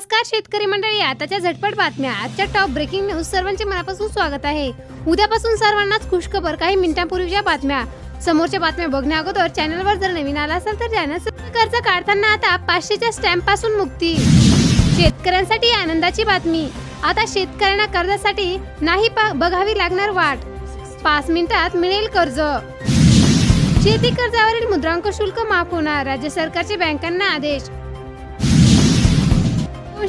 नमस्कार शेतकरी मंडळी. आताच्या झटपट बातम्या. आजच्या टॉप ब्रेकिंग न्यूज सर्वांचे मनापासून स्वागत आहे. उद्यापासून सर्वांनाच खुशखबर. काही मिनिटांपूर्वीच्या बातम्या. समोरच्या बातम्या बघण्या अगोदर चॅनलवर जर नवीन आला असेल तर चॅनल कर्ज काढताना आता पाचशेच्या स्टॅम्पपासून मुक्ती. शेतकऱ्यांसाठी आनंदाची बातमी. आता शेतकऱ्यांना कर्जासाठी नाही पा- बघावी लागणार वाट. पाच मिनिटात मिळेल कर्ज. शेती कर्जावरील मुद्रांक शुल्क माफ होणार. राज्य सरकारचे बँकांना आदेश.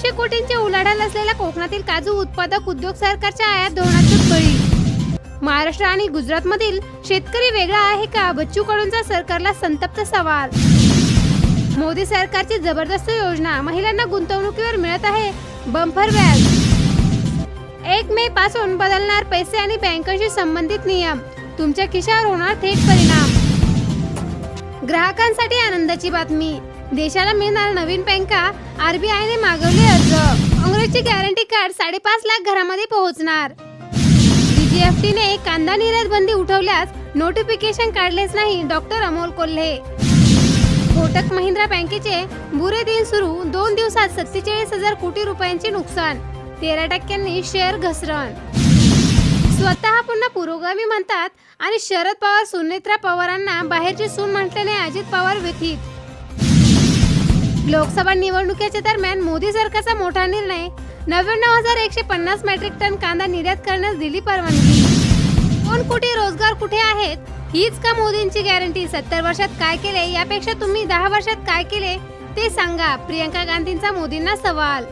दोनशे कोटींचे उलाढाल असलेल्या कोकणातील काजू उत्पादक उद्योग सरकारच्या आयात धोरणातून बळी. महाराष्ट्र आणि गुजरात मधील शेतकरी वेगळा आहे का? बच्चू कडूंचा सरकारला संतप्त सवाल. मोदी सरकारची जबरदस्त योजना. महिलांना गुंतवणुकीवर मिळत आहे बंपर व्याज. एक मे पासून बदलणार पैसे आणि बँकांशी संबंधित नियम. तुमच्या खिशावर होणार थेट परिणाम. ग्राहकांसाठी आनंदाची बातमी. देशाला मिळणार नवीन बँका आरबीआयने मागवले अर्ज. काँग्रेसचे गॅरंटी कार्ड साडेपाच लाख घरामध्ये पोहोचणार. डीजीएफटीने कांदा निर्यात बंदी उठवल्यास नोटिफिकेशन काढलेच नाही डॉक्टर अमोल कोल्हे. कोटक महिंद्रा बँकेचे बुरे दिन सुरू दोन दिवसात सत्तेचाळीस हजार कोटी रुपयांचे नुकसान. तेरा टक्क्यांनी शेअर घसरण. स्वतः पुन्हा पुरोगामी म्हणतात आणि शरद पवार सुनेत्रा पवारांना बाहेरची सून म्हटल्याने अजित पवार व्यथित. लोकसभा निवडणुकीच्या दरम्यान मोदी सरकारचा मोठा निर्णय नव्याण्णव हजार एकशे पन्नास मेट्रिक टन कांदा निर्यात करण्यास दिली परवानगी. कोण कुठे रोजगार कुठे आहेत हीच का मोदींची गॅरंटी? सत्तर वर्षात काय केले यापेक्षा तुम्ही दहा वर्षात काय केले ते सांगा. प्रियंका गांधींचा मोदींना सवाल.